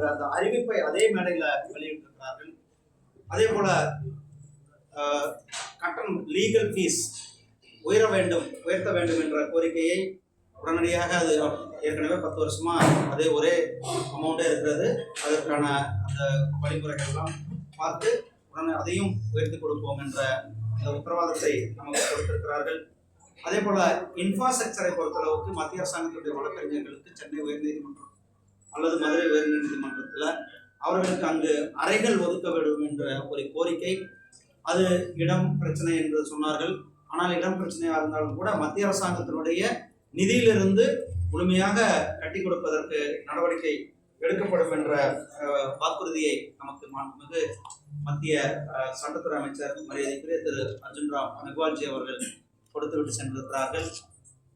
என்ற அந்த அறிவிப்பை அதே மேடையில் வெளியிட்டிருக்கிறார்கள். அதே போல கட்டணம் லீகல் ஃபீஸ் உயர வேண்டும் உயர்த்த வேண்டும் என்ற கோரிக்கையை உடனடியாக அது ஏற்கனவே பத்து வருஷமா அதே ஒரே அமௌண்ட்டே இருக்கிறது. அதற்கான அந்த வழிமுறைகள்லாம் பார்த்து உடனே அதையும் உயர்த்தி கொடுப்போம் என்ற அந்த உத்தரவாதத்தை நமக்கு கொடுத்திருக்கிறார்கள். அதே போல இன்ஃப்ராஸ்ட்ரக்சரை பொறுத்தளவுக்கு மத்திய அரசாங்கத்துடைய வழக்கறிஞர்களுக்கு சென்னை உயர்நீதிமன்றம் அல்லது மதுரை உயர்நீதிமன்றத்தில் அவர்களுக்கு அங்கு அறைகள் ஒதுக்க வேண்டும் என்ற ஒரு கோரிக்கை. அது இடம் பிரச்சனை என்று சொன்னார்கள். ஆனால் இடம் பிரச்சனையாக இருந்தாலும் கூட மத்திய அரசாங்கத்தினுடைய நிதியிலிருந்து முழுமையாக கட்டி கொடுப்பதற்கு நடவடிக்கை எடுக்கப்படும் என்ற வாக்குறுதியை நமக்கு மாண்புமிகு மத்திய சட்டத்துறை அமைச்சர் மரியாதைக்குரிய திரு அர்ஜுன் ராம் மெக்வால்ஜி அவர்கள் கொடுத்துவிட்டு சென்றிருக்கிறார்கள்.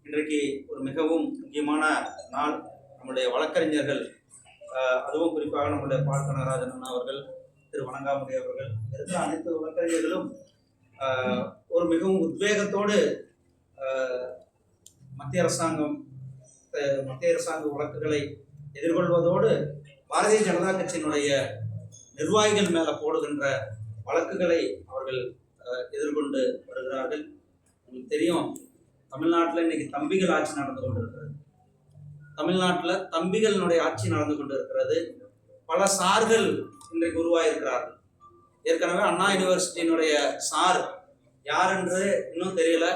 இன்றைக்கு ஒரு மிகவும் முக்கியமான நாள். நம்முடைய வழக்கறிஞர்கள் அதுவும் குறிப்பாக நம்முடைய பால் கனகராஜன் அண்ணா அவர்கள் திரு வணங்காமுடி அவர்கள் இருக்கிற அனைத்து வழக்கறிஞர்களும் ஒரு மிகவும் உத்வேகத்தோடு மத்திய அரசாங்கம் மத்திய அரசாங்க வழக்குகளை எதிர்கொள்வதோடு பாரதிய ஜனதா கட்சியினுடைய நிர்வாகிகள் மேல போடுகின்ற வழக்குகளை அவர்கள் எதிர்கொண்டு வருகிறார்கள். உங்களுக்கு தெரியும் தமிழ்நாட்டில் இன்னைக்கு தம்பிகள் ஆட்சி நடந்து கொண்டிருக்கிறது. தமிழ்நாட்டில் தம்பிகளினுடைய ஆட்சி நடந்து கொண்டிருக்கிறது. பல சார்கள் இன்றைக்கு உருவாயிருக்கிறார்கள். ஏற்கனவே அண்ணா யூனிவர்சிட்டியினுடைய சார் யார் என்று இன்னும் தெரியல.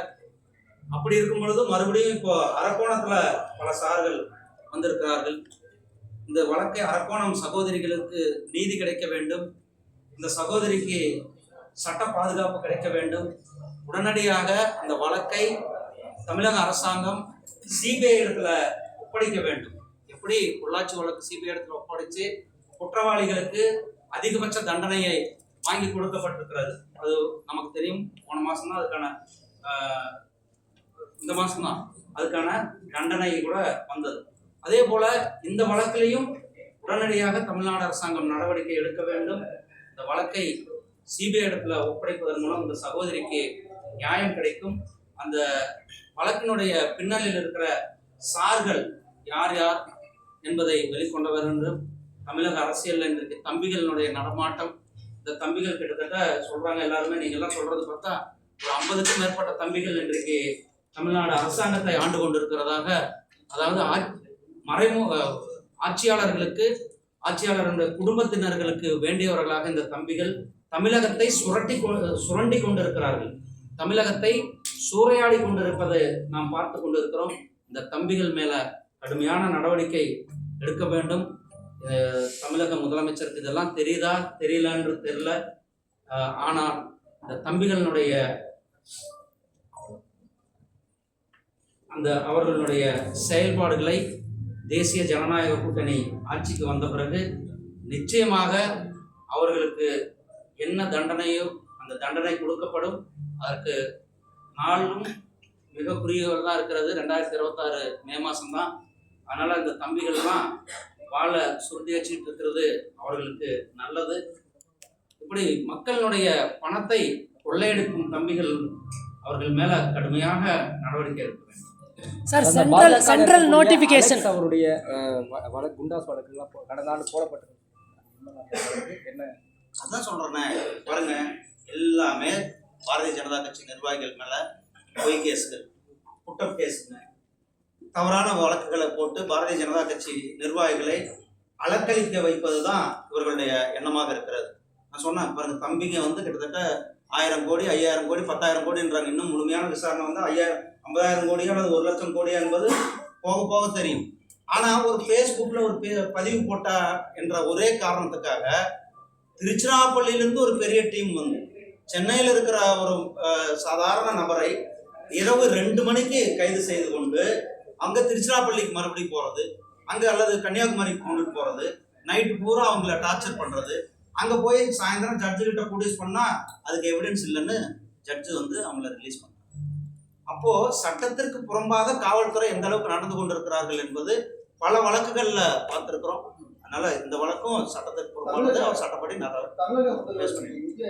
அப்படி இருக்கும் பொழுது மறுபடியும் இப்போ அரக்கோணத்தில் பல சார்கள் வந்திருக்கிறார்கள். இந்த வழக்கை அரக்கோணம் சகோதரிகளுக்கு நீதி கிடைக்க வேண்டும். இந்த சகோதரிக்கு சட்ட பாதுகாப்பு கிடைக்க வேண்டும். உடனடியாக அந்த வழக்கை தமிழக அரசாங்கம் சிபிஐ இடத்துல ஒப்படைக்க வேண்டும். எப்படி உள்ளாட்சி வழக்கு சிபிஐ இடத்துல ஒப்படைச்சு குற்றவாளிகளுக்கு அதிகபட்ச தண்டனையை வாங்கி கொடுக்கப்பட்டிருக்கிறது. அது நமக்கு தெரியும். போன மாசம் தான் அதுக்கான இந்த மாசம் தான் அதுக்கான தண்டனை கூட வந்தது. அதே போல இந்த வழக்கிலையும் உடனடியாக தமிழ்நாடு அரசாங்கம் நடவடிக்கை எடுக்க வேண்டும். இந்த வழக்கை சிபிஐ இடத்துல ஒப்படைப்பதன் மூலம் இந்த சகோதரிக்கு நியாயம் கிடைக்கும். அந்த வழக்கினுடைய பின்னணியில் இருக்கிற சார்கள் யார் யார் என்பதை வெளிக்கொண்டவர் என்றும் தமிழக அரசியலில் இன்றைக்கு தம்பிகளினுடைய நடமாட்டம். இந்த தம்பிகள் கிட்டத்தட்ட சொல்றாங்க எல்லாருமே. நீங்க எல்லாம் சொல்றது பார்த்தா ஒரு ஐம்பதுக்கும் மேற்பட்ட தம்பிகள் இன்றைக்கு தமிழ்நாடு அரசாங்கத்தை ஆண்டு கொண்டிருக்கிறதாக அதாவது மறைமுக ஆட்சியாளர்களுக்கு ஆட்சியாளர்களுடைய குடும்பத்தினர்களுக்கு வேண்டியவர்களாக இந்த தம்பிகள் தமிழகத்தை சுரட்டி சுரண்டி கொண்டிருக்கிறார்கள். தமிழகத்தை சூறையாடி கொண்டிருப்பதை நாம் பார்த்து கொண்டிருக்கிறோம். இந்த தம்பிகள் மேல கடுமையான நடவடிக்கை எடுக்க வேண்டும். தமிழக முதலமைச்சருக்கு இதெல்லாம் தெரியுதா தெரியலன்று தெரியல. ஆனால் இந்த தம்பிகளினுடைய அந்த அவர்களுடைய செயல்பாடுகளை தேசிய ஜனநாயக கூட்டணி ஆட்சிக்கு வந்த பிறகு நிச்சயமாக அவர்களுக்கு என்ன தண்டனையோ அந்த தண்டனை கொடுக்கப்படும். அதற்கு நாளும் மிக குறுகியவர் தான் இருக்கிறது. ரெண்டாயிரத்தி இருபத்தாறு மே மாதம் தான் அதனால் இந்த தம்பிகள்லாம் வாழை சுருட்டி வச்சுக்கிட்டு இருக்கிறது அவர்களுக்கு நல்லது. இப்படி மக்களினுடைய பணத்தை கொள்ளையடிக்கும் தம்பிகள் அவர்கள் மேல கடுமையாக நடவடிக்கை எடுக்க வேண்டும். சார் சென்ட்ரல் சென்ட்ரல் அலெக்ஸ் அவருடைய வழக்கு குண்டாஸ் வழக்குலாம் போ- கடந்த ஆண்டு போடப்பட்டது. என்ன? அதான் சொல்றேனே பாருங்க எல்லாமே பாரதிய ஜனதா கட்சி நிர்வாகிகள் மேல பொய் கேஸுகள் குற்றம் கேஸுங்க தவறான வழக்குகளை போட்டு பாரதிய ஜனதா கட்சி நிர்வாகிகளை அலக்களிக்க வைப்பது தான் இவர்களுடைய எண்ணமாக இருக்கிறது. நான் சொன்னேன் பாருங்க தம்பிங்க வந்து கிட்டத்தட்ட ஆயிரம் கோடி ஐயாயிரம் கோடி பத்தாயிரம் கோடின்றாங்க. இன்னும் முழுமையான விசாரணை வந்து ஐயாயிரம் ஐம்பதாயிரம் கோடியோ அல்லது ஒரு லட்சம் கோடி என்பது போக போக தெரியும். ஆனால் ஒரு ஃபேஸ்புக்கில் ஒரு பே- பதிவு போட்டா என்ற ஒரே காரணத்துக்காக திருச்சிராப்பள்ளியிலிருந்து ஒரு பெரிய டீம் வந்து சென்னையில் இருக்கிற ஒரு சாதாரண நபரை இரவு ரெண்டு மணிக்கு கைது செய்து கொண்டு அங்க திருச்சிராப்பள்ளிக்கு மறுபடியும் போறது அங்க அல்லது கன்னியாகுமரிக்கு கொண்டுட்டு போறது நைட்டு பூரா அவங்கள டார்ச்சர் பண்றது. அங்க போய் சாயந்தரம் ஜட்ஜு கிட்ட ப்ரொடியூஸ் பண்ணா அதுக்கு எவிடன்ஸ் இல்லைன்னு ஜட்ஜு வந்து அவங்கள ரிலீஸ் பண்ணாங்க அப்போ சட்டத்திற்கு புறம்பாக காவல்துறை எந்த அளவுக்கு நடந்து கொண்டிருக்கிறார்கள் என்பது பல வழக்குகள்ல பார்த்திருக்கிறோம். அதனால இந்த வழக்கும் சட்டத்திற்கு புறம்பானது. அவர் சட்டப்படி நடவடிக்கை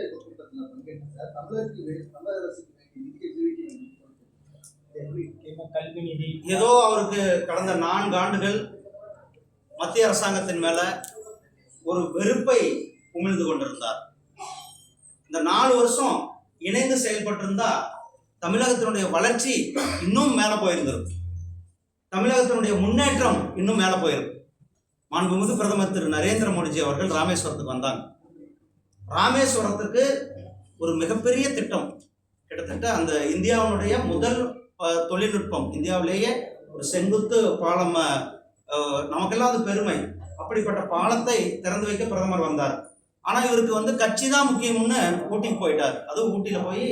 ஏதோ அவருக்கு கடந்த நான்கு ஆண்டுகள் மத்திய அரசாங்கத்தின் மேல ஒரு வெறுப்பை உமிழ்ந்து கொண்டிருந்தார். இந்த நாலு வருஷம் இணைந்து செயல்பட்டிருந்தா தமிழகத்தினுடைய வளர்ச்சி இன்னும் மேலே போயிருந்திருக்கும் தமிழகத்தினுடைய முன்னேற்றம் இன்னும் மேலே போயிருக்கும். மாண்புமிகு பிரதமர் திரு நரேந்திர மோடிஜி அவர்கள் ராமேஸ்வரத்துக்கு வந்தாங்க. ராமேஸ்வரத்துக்கு ஒரு மிகப்பெரிய திட்டம். கிட்டத்தட்ட அந்த இந்தியாவினுடைய முதல் தொழில்நுட்பம். இந்தியாவிலேயே ஒரு செங்குத்து பாலம் நமக்கெல்லாம் அது பெருமை. அப்படிப்பட்ட பாலத்தை திறந்து வைக்க பிரதமர் வந்தார். ஆனால் இவருக்கு வந்து கட்சி தான் முக்கியம்னு ஊட்டிக்கு போயிட்டார். அதுவும் ஊட்டியில் போய்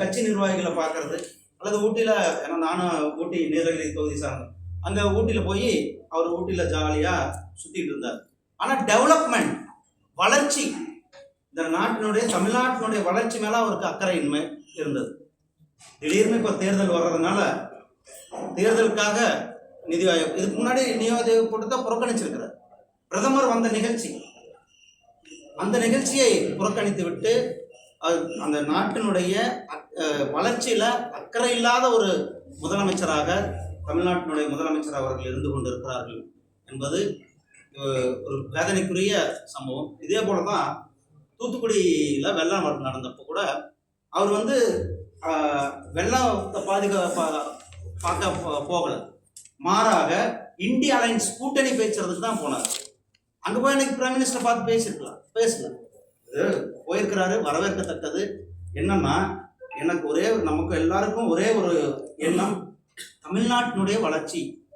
கட்சி நிர்வாகிகளை பார்க்கறது அல்லது ஊட்டியில் ஏன்னா நானும் ஊட்டி நீலகிரி தொகுதி சார்ந்தேன் அங்கே ஊட்டியில் போய் அவர் ஊட்டியில் ஜாலியாக சுற்றிட்டு இருந்தார். ஆனால் டெவலப்மெண்ட் வளர்ச்சி இந்த நாட்டினுடைய தமிழ்நாட்டினுடைய வளர்ச்சி மேலே அவருக்கு அக்கறையின்மை இருந்தது. திடீர்னு இப்போ தேர்தல் வர்றதுனால தேர்தலுக்காக நிதி ஆயோக் இதுக்கு முன்னாடி நிதி ஆயோக் தான் புறக்கணிச்சிருக்கிறார். பிரதமர் வந்த நிகழ்ச்சி. அந்த நிகழ்ச்சியை புறக்கணித்து விட்டு அது- அந்த நாட்டினுடைய வளர்ச்சியில் வளர்ச்சியில அக்கறை இல்லாத ஒரு முதலமைச்சராக தமிழ்நாட்டினுடைய முதலமைச்சர் அவர்கள் இருந்து கொண்டிருக்கிறார்கள் என்பது ஒரு வேதனைக்குரிய சம்பவம். இதே போல தான் தூத்துக்குடியில் வெள்ளம் நடந்தப்போ கூட அவர் வந்து வெள்ளத்தை பாதுகா பா- பார்க்க போ- போகல. மாறாக இந்திய அலைன்ஸ் கூட்டணி பேசுறதுக்கு தான் போனார். அங்கே போய் எனக்கு பிரைம் மினிஸ்டர் பார்த்து பேசியிருக்கலாம். பேசல. இது போயிருக்கிறாரு வரவேற்கத்தக்கது. என்னன்னா எனக்கு ஒரே நமக்கு எல்லாருக்கும் ஒரே ஒரு எண்ணம் தமிழ்நாட்டினுடைய வளர்ச்சி.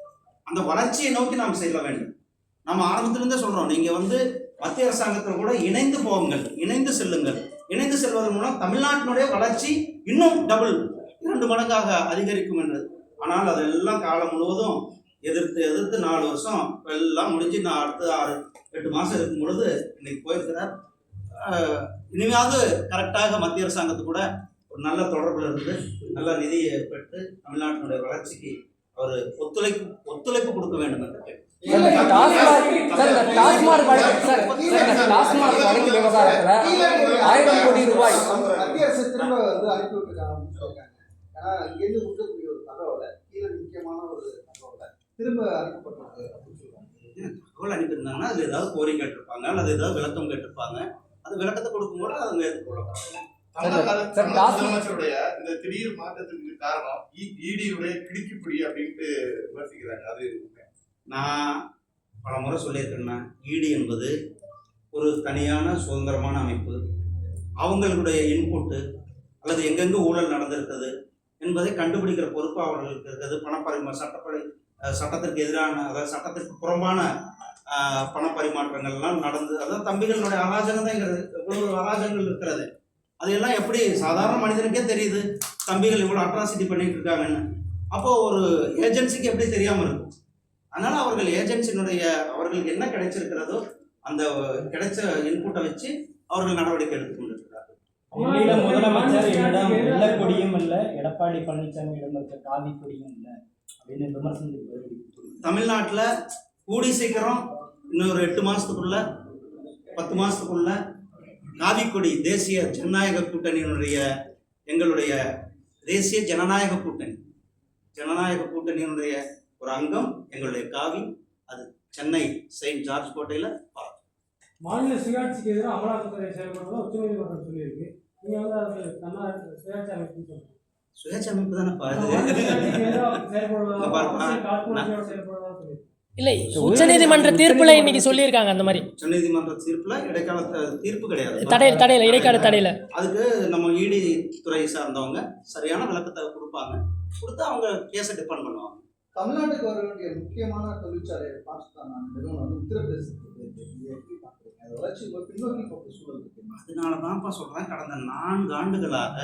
அந்த வளர்ச்சியை நோக்கி நாம் செல்ல வேண்டும். நம்ம ஆரம்பத்திலிருந்தே சொல்கிறோம் நீங்கள் வந்து மத்திய அரசாங்கத்தில் கூட இணைந்து போங்கள் இணைந்து செல்லுங்கள். இணைந்து செல்வதன் மூலம் தமிழ்நாட்டினுடைய வளர்ச்சி இன்னும் டபுள் இரண்டு மடங்காக அதிகரிக்கும் என்றது. ஆனால் அதெல்லாம் காலம் முழுவதும் எதிர்த்து எதிர்த்து நாலு வருஷம் எல்லாம் முடிஞ்சு நான் அடுத்த ஆறு எட்டு மாதம் இருக்கும் பொழுது இன்னைக்கு போயிருக்கிறார். இனிமையாவது கரெக்டாக மத்திய அரசாங்கத்து கூட ஒரு நல்ல தொடர்பில் இருந்து நல்ல நிதியை பெற்று தமிழ்நாட்டினுடைய வளர்ச்சிக்கு அவர் ஒத்துழைப்பு ஒத்துழைப்பு கொடுக்க வேண்டும் என்று கேட்டு டாஸ்மாக் வழக்கு சார் டாஸ்மாக் வழக்கு விவகாரத்துல ஆயிரம் கோடி ரூபாய் மத்திய அரசு திரும்ப வந்து அனுப்பி விட்டுருக்காங்க ஏன்னா இங்கேருந்து கொடுக்கக்கூடிய ஒரு தகவலை கீழே முக்கியமான ஒரு தகவலை திரும்ப அனுப்பப்பட்டிருக்கு அப்படின்னு சொல்றாங்க தகவல் அனுப்பியிருந்தாங்கன்னா அதில் ஏதாவது கோரிக்கை கேட்டிருப்பாங்க அல்லது ஏதாவது விளக்கம் கேட்டிருப்பாங்க அது விளக்கத்தை கொடுக்கும்போது அவங்க சார், அரசு- தமிழக டாஸ்- முதலமைச்சருடைய இந்த திடீர் மாற்றத்துக்கு காரணம் இடியுடைய கிடுக்கிப்பிடி அப்படின்ட்டு விமர்சிக்கிறாங்க அது நான் பல முறை சொல்லியிருக்கேன்னா ஈடி என்பது ஒரு தனியான சுதந்திரமான அமைப்பு. அவங்களுடைய இன்புட்டு அல்லது எங்கெங்கே ஊழல் நடந்திருக்குது என்பதை கண்டுபிடிக்கிற பொறுப்பு அவர்களுக்கு இருக்கிறது. பணப்பரிமா சட்டப்படி சட்டத்திற்கு எதிரான அதாவது சட்டத்திற்கு புறம்பான பணப்பரிமாற்றங்கள்லாம் நடந்து அதாவது தம்பிகளுடைய அராஜகம் தான் இவ்வளவு அராஜகங்கள் இருக்கிறது. அதையெல்லாம் எப்படி சாதாரண மனிதனுக்கே தெரியுது? தம்பிகள் இவ்வளோ அட்ராசிட்டி பண்ணிட்டு இருக்காங்கன்னு. அப்போது ஒரு ஏஜென்சிக்கு எப்படி தெரியாமல் இருக்கும்? அதனால அவர்கள் ஏஜென்சியினுடைய அவர்களுக்கு என்ன கிடைச்சிருக்கிறதோ அந்த கிடைச்ச இன்புட்டை வச்சு அவர்கள் நடவடிக்கை எடுத்துக் கொண்டிருக்கிறார்கள் முதலமைச்சர் என்னிடம் கொடியும் இல்ல எடப்பாடி பழனிசாமியிடம் இருக்க காவி கொடியும் இல்ல அப்படின்னு விமர்சனத்துக்கு பதிலடி கொடுத்திருக்காரு. தமிழ்நாட்டில் கூடி சீக்கிரம் இன்னொரு எட்டு மாதத்துக்குள்ள பத்து மாதத்துக்குள்ள காவிக்கொடி தேசிய ஜனநாயக கூட்டணியினுடைய எங்களுடைய தேசிய ஜனநாயக கூட்டணி ஜனநாயக கூட்டணியினுடைய ஒரு அங்கம் எங்களுடைய காவி அது சென்னை செயின்ட் ஜார்ஜ் கோட்டையில் மாநில சுயாட்சிக்கு எதிராக அமலாக்கத்துறை செயல்படுறதா உச்சநீதிமன்றம் சொல்லியிருக்கு. நீங்க வந்து அது சுயாட்சி அமைப்புன்னு சொல்றீங்க சுயேட்சை அமைப்பு தானே சொல்லியிருக்கு. இல்லை உச்சநீதிமன்ற தீர்ப்புல இன்னைக்கு சொல்லியிருக்காங்க அந்த மாதிரி. உச்சநீதிமன்ற தீர்ப்புல இடைக்கால த- தீர்ப்பு கிடையாது. தடையில் தடையில் இடைக்கால தடையில. அதுக்கு நம்ம இடி துறை சார்ந்தவங்க சரியான விளக்கத்தை கொடுப்பாங்க. கொடுத்து அவங்க கேஸை டிபெண்ட் பண்ணுவாங்க. தமிழ்நாட்டுக்கு வர வேண்டிய முக்கியமான தொழிற்சாலை பாகிஸ்தான் நிறுவனம் வந்து உத்தரப்பிரதேசத்துக்கு பார்க்குறீங்க அது வளர்ச்சி பின்னோக்கி போக்கு சூழல் இருக்கு. அதனால தான்ப்பா சொல்கிறேன் கடந்த நான்கு ஆண்டுகளாக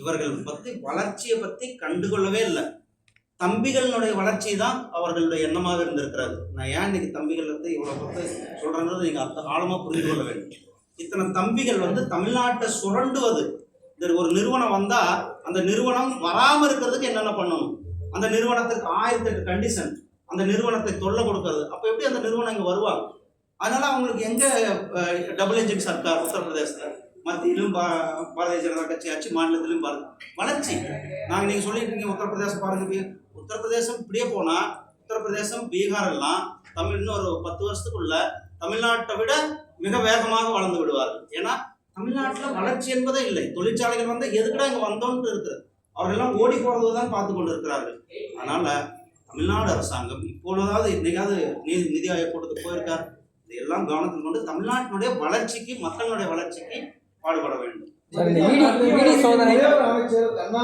இவர்கள் பற்றி வளர்ச்சியை பற்றி கண்டுகொள்ளவே இல்லை. தம்பிகளினுடைய வளர்ச்சி தான் அவர்களுடைய எண்ணமாக இருந்திருக்கிறது. நான் ஏன் இன்னைக்கு தம்பிகள் வந்து இவ்வளோ பற்றி சொல்கிறேன்றது நீங்கள் அந்த காலமாக புரிந்து கொள்ள வேண்டும். இத்தனை தம்பிகள் வந்து தமிழ்நாட்டை சுரண்டுவது இந்த ஒரு நிறுவனம் வந்தால் அந்த நிறுவனம் வராமல் இருக்கிறதுக்கு என்னென்ன பண்ணணும்? அந்த நிறுவனத்திற்கு ஆயிரத்தி எட்டு கண்டிஷன் அந்த நிறுவனத்தை தொல்லை கொடுக்கறது. அப்போ எப்படி அந்த நிறுவனம் இங்கே வருவாங்க? அதனால அவங்களுக்கு எங்க டபுள் இன்ஜின் சர்க்கார் உத்தரப்பிரதேசத்தில் மத்தியிலும் பா பாரதிய ஜனதா கட்சி ஆச்சு மாநிலத்திலும் பாருங்க. வளர்ச்சி. நாங்கள் நீங்கள் சொல்லிட்டு இருக்கீங்க உத்தரப்பிரதேசம் பாருங்க உத்தரப்பிரதேசம் இப்படியே போனால் உத்தரப்பிரதேசம் பீகார் எல்லாம் தமிழ் இன்னும் ஒரு பத்து வருஷத்துக்குள்ள தமிழ்நாட்டை விட மிக வேகமாக வளர்ந்து விடுவார்கள். ஏன்னா தமிழ்நாட்டில் வளர்ச்சி என்பதே இல்லை. தொழிற்சாலைகள் வந்து எதுக்கடா இங்கே வந்தோன்ட்டு இருக்குது. அவர்களெல்லாம் ஓடி போகிறது தான் பார்த்து கொண்டு இருக்கிறார்கள் அதனால தமிழ்நாடு அரசாங்கம் இப்பொழுதாவது இன்னைக்காவது நிதி நிதி ஆயோக் கூட்டத்துக்கு போயிருக்கார். இதையெல்லாம் கவனத்தில் கொண்டு தமிழ்நாட்டினுடைய வளர்ச்சிக்கு மக்களுடைய வளர்ச்சிக்கு பாடுபட வேண்டும். அமைச்சர் கண்ணா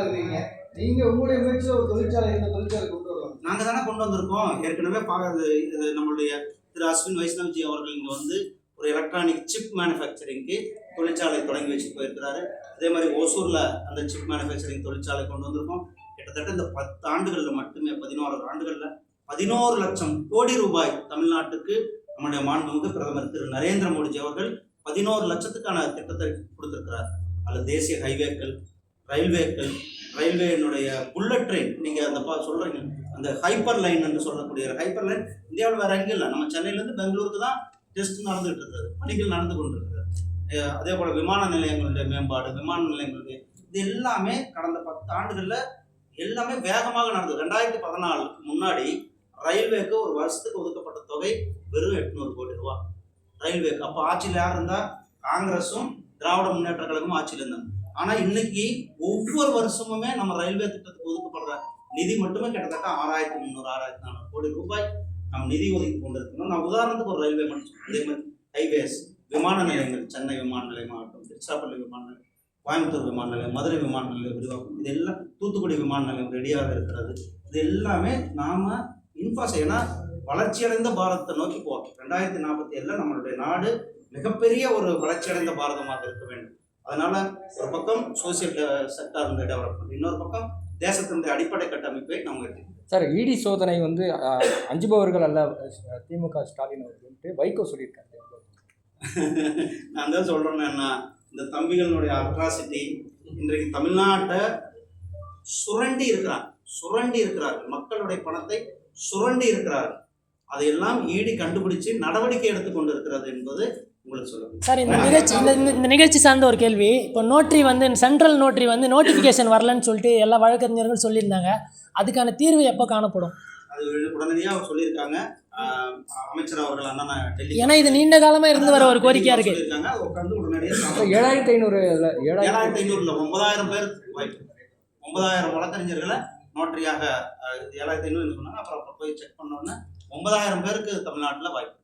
இருக்கிறீங்க. நீங்க உங்களுடைய முயற்சியில் ஒரு தொழிற்சாலை இந்த தொழிற்சாலை கொண்டு வரலாம் நாங்கள் தானே கொண்டு வந்திருக்கோம். ஏற்கனவே பார்க்கறது இது நம்மளுடைய திரு அஸ்வின் வைஷ்ணவ்ஜி அவர்கள் இங்கே வந்து ஒரு எலக்ட்ரானிக் சிப் மேனுஃபேக்சரிங்க்கு தொழிற்சாலை தொடங்கி வச்சு போயிருக்கிறாரு அதே மாதிரி ஓசூரில் அந்த சிப் மேனுஃபேக்சரிங் தொழிற்சாலை கொண்டு வந்திருக்கோம். கிட்டத்தட்ட இந்த பத்து ஆண்டுகளில் மட்டுமே பதினோரு ஆண்டுகளில் பதினோரு லட்சம் கோடி ரூபாய் தமிழ்நாட்டுக்கு நம்முடைய மாண்புமிகு பிரதமர் திரு நரேந்திர மோடிஜி அவர்கள் பதினோரு லட்சத்துக்கான திட்டத்தை கொடுத்துருக்கிறார். அதில் தேசிய ஹைவேக்கள் ரயில்வேக்கள் ரயில்வேனுடைய புல்லட் ட்ரெயின் நீங்கள் அந்த பா சொல்கிறீங்க அந்த ஹைப்பர் லைன் என்று சொல்லக்கூடிய ஹைப்பர் லைன் இந்தியாவில் வேறு எங்கே இல்லை. நம்ம சென்னையிலேருந்து பெங்களூருக்கு தான் டெஸ்ட் நடந்துகிட்டு இருக்குது பணிகள் நடந்து கொண்டு அதே போல் விமான நிலையங்களுடைய மேம்பாடு விமான நிலையங்களுடைய இது எல்லாமே கடந்த பத்து ஆண்டுகளில் எல்லாமே வேகமாக நடந்தது. ரெண்டாயிரத்தி பதினாலுக்கு முன்னாடி ரயில்வேக்கு ஒரு வருஷத்துக்கு ஒதுக்கப்பட்ட தொகை வெறும் எட்நூறு கோடி ரூபா. ரயில்வேக்கு. அப்போ ஆட்சியில் யார் இருந்தால் காங்கிரஸும் திராவிட முன்னேற்ற கழகமும் ஆட்சியில் இருந்தாங்க. ஆனால் இன்னைக்கு ஒவ்வொரு வருஷமுமே நம்ம ரயில்வே திட்டத்துக்கு ஒதுக்கப்படுற நிதி மட்டுமே கிட்டத்தட்ட ஆறாயிரத்தி முந்நூறு ஆறாயிரத்தி நானூறு கோடி ரூபாய் நம்ம நிதி ஒதுக்கி கொண்டிருக்கணும். நான் உதாரணத்துக்கு ஒரு ரயில்வே மட்டும் அதே மாதிரி ஹைவேஸ். விமான நிலையங்கள் சென்னை விமான நிலையமாகட்டும் திருச்சிராப்பள்ளி விமான நிலையம் கோயம்புத்தூர் விமான நிலையம் மதுரை விமான நிலையம் விரிவாக்கும் இது எல்லாம் தூத்துக்குடி விமான நிலையம் ரெடியாக இருக்கிறது. இது எல்லாமே நாம் இன்ஃபாஸ் ஏன்னா வளர்ச்சியடைந்த பாரதத்தை நோக்கி போவோம் ரெண்டாயிரத்தி நாற்பத்தி ஏழில் நம்மளுடைய நாடு மிகப்பெரிய ஒரு வளர்ச்சியடைந்த பாரதமாக இருக்க வேண்டும். அதனால ஒரு பக்கம் சோசியல் செக்டாருடைய டெவலப்மெண்ட் இன்னொரு பக்கம் தேசத்தினுடைய அடிப்படை கட்டமைப்பை நம்ம எடுத்துக்கணும் சார் இடி சோதனை வந்து அஞ்சுபவர்கள் அல்ல திமுக ஸ்டாலின் அவர்கள் வைகோ சொல்லியிருக்காரு. நான் தான் சொல்கிறேன் என்ன இந்த தம்பிகளுடைய அட்ராசிட்டி இன்றைக்கு தமிழ்நாட்டை சுரண்டி இருக்கிறாங்க சுரண்டி இருக்கிறார்கள் மக்களுடைய பணத்தை சுரண்டி இருக்கிறார்கள் அதையெல்லாம் ஈடி கண்டுபிடிச்சு நடவடிக்கை எடுத்துக்கொண்டு இருக்கிறது என்பது சார் இந்த நிகழ்ச்சி இந்த இந்த- நிகழ்ச்சி சார்ந்த ஒரு கேள்வி. இப்போ நோட்ரி வந்து சென்ட்ரல் நோட்ரி வந்து நோட்டிஃபிகேஷன் வரலன்னு சொல்லிட்டு எல்லா வழக்கறிஞர்களும் சொல்லியிருந்தாங்க. அதுக்கான தீர்வு எப்போ காணப்படும்? அது உடனடியாக சொல்லியிருக்காங்க. அமைச்சர் அவர்கள் அண்ணா டெல்லி ஏன்னா இது நீண்ட காலமாக இருந்து வர ஒரு கோரிக்கையாக இருக்கு. அதை உட்காந்து உடனடியாக ஏழாயிரத்தி ஐநூறு ஏழாயிரத்தி ஏழாயிரத்தி ஐநூறுல ஒன்பதாயிரம் பேர் வாய்ப்பு. ஒன்பதாயிரம் வழக்கறிஞர்களை நோட்டரியாக ஏழாயிரத்தி ஐநூறு சொன்னாங்க அப்புறம் அப்புறம் போய் செக் பண்ணோன்னே ஒன்பதாயிரம் பேருக்கு தமிழ்நாட்டில் வாய்ப்பு.